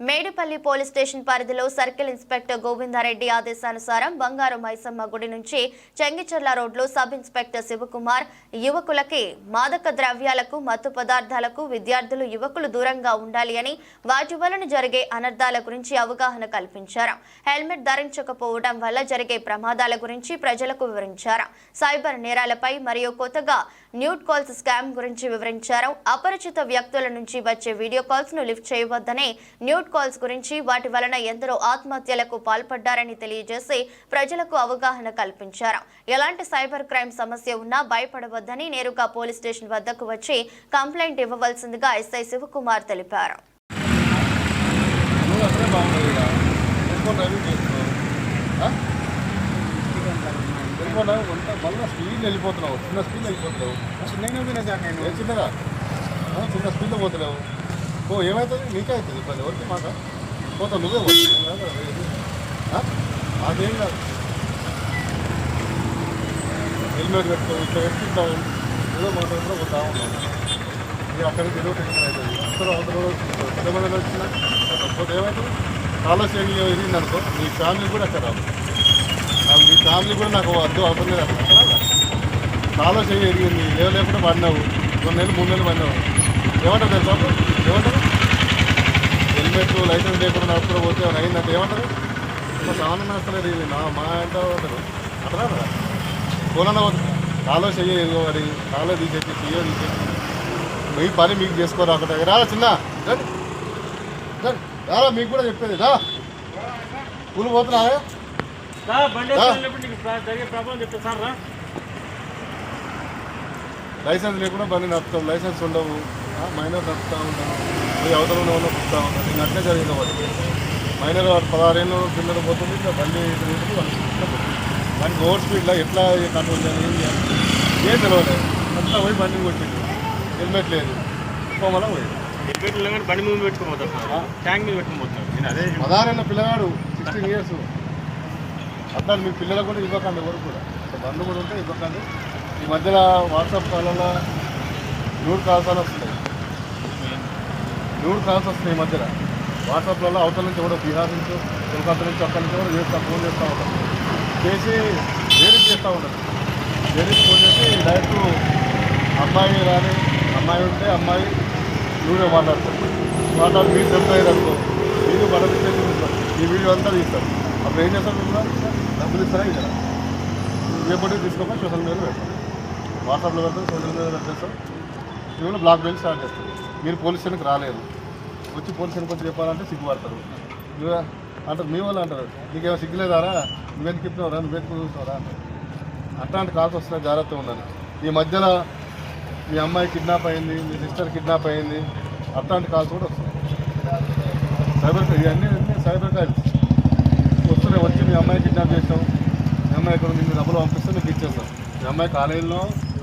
Medipalli police station పరిధిలో circle inspector Govindareddy ఆదేశానుసారం బంగారు మైసమ్మ గుడి నుంచి చెంగిచెర్ల రోడ్లో సబ్ ఇన్స్పెక్టర్ శివకుమార్ యువకులకి మాదక ద్రవ్యాలకు మత్తు పదార్థాలకు విద్యార్థులు యువకులు దూరంగా ఉండాలి అని వాటి వలన జరిగే అనర్థాల గురించి అవగాహన కల్పించారు. హెల్మెట్ ధరించకపోవడం వల్ల జరిగే ప్రమాదాల గురించి ప్రజలకు వివరించారు. సైబర్ నేరాలపై మరియు కొత్తగా న్యూట్ కాల్స్ స్కామ్ గురించి వివరించారు. అపరిచిత వ్యక్తుల నుంచి వచ్చే వీడియో కాల్స్ను లిఫ్ట్ చేయవద్దని న్యూట్ కాల్స్ గురించి వాటి వలన ఎందరో ఆత్మహత్యలకు పాల్పడ్డారని తెలియజేసి ప్రజలకు అవగాహన కల్పించారు. ఎలాంటి సైబర్ క్రైమ్ సమస్య ఉన్నా భయపడవద్దని నేరుగా పోలీస్ స్టేషన్ వద్దకు వచ్చి కంప్లైంట్ ఇవ్వవలసిందిగా ఎస్ఐ శివకుమార్ తెలిపారు. మళ్ళీ స్పీడ్ వెళ్ళిపోతున్నావు. చిన్న స్పీడ్ వెళ్ళిపోతున్నావు. చిన్నగా చిన్నగా చిన్న స్పీడ్లో పోతున్నావు ఓ ఏమవుతుంది నీకే అవుతుంది ఇబ్బంది ఎవరికి మాట పోతా. నువ్వే అదేం కాదు. హెల్మెట్ పెట్టుకో ఇట్లా పెట్టుకుంటావు ఏదో మాట్లాడుతూ పోతా ఉన్నాను ఇక అక్కడికి ఏదో టెన్షన్ అవుతుంది అందరూ అందరూ పెద్దమంది వచ్చినా కాకపోతే ఏమవుతుంది ఆలోచన ఎదిగింది అనుకో మీ ఫ్యామిలీ కూడా అక్కడ రాదు. ఆ మీ ఫ్యామిలీ కూడా నాకు అర్థం అవసరం లేదు అక్కడ ఆలోచన ఎదిగింది లేవు లేకుండా పడినావు. రెండు నెలలు మూడు నెలలు పడినావు. ఏమంటారు తెలుసా? అప్పుడు? ఏమంటారు? హెల్మెట్ లైసెన్స్ లేకుండా నడుపుతూ పోతే ఏమైనా అయిందంటే ఏమంటారు? మా సామాన్ నష్టలేదు ఇది నా మా అంటే ఉంటారు. అట్లా కదా కోనన్నా కాలో చెయ్యి ఎదుగుబడి కాలో తీసేసి చెయ్యో తీసేసి. మీ పని మీకు చేసుకోరు అక్కడ రారా చిన్న? రారా మీకు కూడా చెప్పేది. రా. స్కూల్ పోతున్నా లైసెన్స్ లేకుండా బండి నడుపుతాం లైసెన్స్ ఉండవు. మైనర్ నడుపుతూ ఉంటాం పోయి అవతల ఉన్న వాళ్ళు నడుపుతూ ఉంటాం నేను అట్లే జరిగింది వాడికి మైనర్ వాడు పదహారేళ్ళు పిల్లలు పోతుంది ఇట్లా బండి వాళ్ళు. దానికి ఓవర్ స్పీడ్లో ఎట్లా కంట్రోల్ చేయాలి ఏం చేయాలి? ఏం తెలియలేదు అంతా పోయి బండి కొట్టిండు. హెల్మెట్ లేదు. పోమలా పోయి హెల్మెట్ ఉల్లంఘన బండి మీద. సార్. ట్యాంక్ మీద పెట్టుకోబోతారు నేను అదే పదహారేళ్ళ పిల్లగాడు సిక్స్టీన్ ఇయర్స్ అట్లా మీ పిల్లలకు కూడా ఇవ్వకండి ఎవరు కూడా. బండ్లు కూడా ఉంటే ఇవ్వకండి. ఈ మధ్యలో వాట్సాప్ కాలంలో నూరు కాల్స్ అని వస్తున్నాయి. ఎవరు కాల్స్ వస్తున్నాయి ఈ మధ్యన వాట్సాప్లలో అవతల నుంచి కూడా బీహార్ నుంచి కోల్కతా నుంచి అక్కడి నుంచి కూడా చేస్తా ఫోన్ చేస్తూ ఉంటారు చేసి వేరే చేస్తూ ఉంటారు వేరే ఫోన్ చేసి డైరెక్ట్ అమ్మాయి రాని అమ్మాయి ఉంటే అమ్మాయి నువ్వే మాట్లాడతారు మాట్లాడి మీరు చెప్తారు అనుకో మీరు మన తీస్తారు ఈ వీడియో అంతా తీస్తారు. అప్పుడు ఏం చేస్తారు మీరు డబ్బులు ఇస్తారా ఇద్దరా రేపటి తీసుకోమని సోషల్ మీడియాలో పెడతాం వాట్సాప్లో పెడతాం సోషల్ మీడియాలో పెట్టేస్తాం ఇవన్నీ బ్లాక్ మెయిల్ స్టార్ట్ చేస్తారు. మీరు పోలీస్ స్టేషన్కి రాలేదు వచ్చి పోలీస్ స్టేషన్కి వచ్చి చెప్పాలంటే సిగ్గుపడతారు. నువ్వే అంటారు మీ వాళ్ళు అంటారు నీకేమో సిగ్గులేదారా? నువ్వెందుకు చెప్పినవరా నువ్వెందుకు చూస్తావరా అట్లాంటి కాల్స్ వస్తున్నాయి జాగ్రత్తగా ఉండాలి. ఈ మధ్యలో మీ అమ్మాయి కిడ్నాప్ అయింది మీ సిస్టర్ కిడ్నాప్ అయింది అట్లాంటి కాల్స్ కూడా వస్తున్నాయి. సైబర్ ఇవన్నీ అన్నీ సైబర్ క్రైమ్స్. వస్తున్నాయి వచ్చి మీ అమ్మాయి కిడ్నాప్ చేస్తాం మీ అమ్మాయి ఎక్కడ ఉంది మీ డబ్బులు పంపిస్తే మీకు ఇచ్చేస్తాం మీ అమ్మాయి కాలేజీలో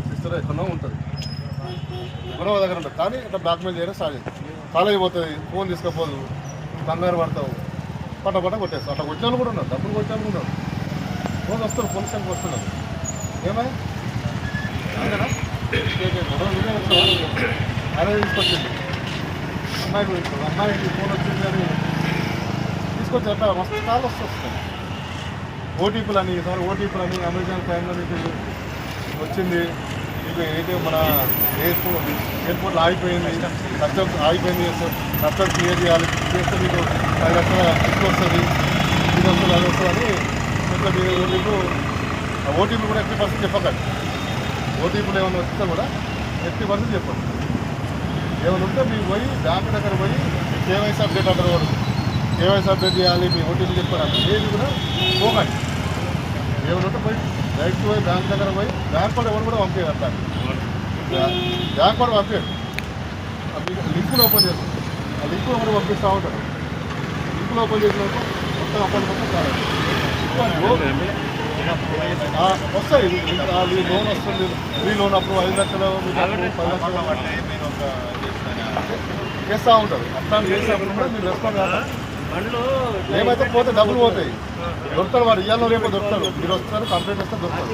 సిస్టర్ ఎక్కడో ఉంటుంది. ఎవరో దగ్గర ఉంటుంది. కానీ ఇట్లా బ్లాక్మెయిల్ చేయడం సాధ్యం. కాలేజీ ఫోన్ తీసుకపోదు కంగారు పడతావు. పట్ట పట్ట కొట్టేస్తావు. అట్లా వచ్చే కూడా ఉన్నారు. డబ్బులు కొట్టే కూడా ఉన్నారు. రోజు వస్తారు పొలిషన్కి వస్తున్నారు. ఏమై? అరే తీసుకొచ్చింది. అమ్మాయి గురించి అమ్మాయికి ఫోన్ వచ్చింది అని తీసుకొచ్చి అట్లా మస్తు కాలు వస్తుంది ఓటీపీలు అని సార్ ఓటీపీలు అని అమెజాన్ ప్రైమ్లో వచ్చింది. మీకు మన ఎయిర్పోర్ట్ ఎయిర్పోర్ట్లో ఆగిపోయింది కస్టమ్స్ ఆగిపోయింది కస్టమ్స్ క్లియర్ చేయాలి. చేస్తే మీకు పది లక్షల ఎక్కువ వస్తుంది. ఇది వస్తుంది అది వస్తుంది అని మీరు మీకు ఓటీపీ కూడా ఎట్టి పర్సెంట్ చెప్పకండి. ఓటీపీలు ఏమైనా వస్తే కూడా ఎట్టి పర్సెంట్ చెప్పండి. ఏమైనా ఉంటే మీకు పోయి బ్యాంక్ దగ్గర పోయి కేవైసీ అప్డేట్ అక్కడ వాడు కేవైసీ అప్డేట్ చేయాలి మీ ఓటీపీ చెప్పారు ఏది కూడా పోకండి. ఏమైనా ఉంటే పోయి డైరెక్ట్ పోయి బ్యాంక్ దగ్గర పోయి బ్యాంక్ కూడా ఎవరు కూడా పంపించారు అట్లా. బ్యాంక్ కూడా పంపించారు లింకులు ఓపెన్ చేస్తారు. ఆ లింకులు కూడా పంపిస్తూ ఉంటారు? లింకులు ఓపెన్ చేసినప్పుడు మొత్తం అకౌంట్ మొత్తం వస్తాయి. మీ లోన్ వస్తుంది. మీ లోన్ అప్పుడు ఐదు లక్షలు పది లక్షలు చేస్తూ ఉంటారు. అట్లా చేసినప్పుడు కూడా మీరు రెస్పాండ్ కాదు ఏమైతే పోతే డబ్బులు పోతాయి. దొరుకుతాడు వాడు ఇయ్యాలో రేపు దొరుకుతాడు మీరు వస్తారు కంప్లైంట్ వస్తే దొరుకుతాడు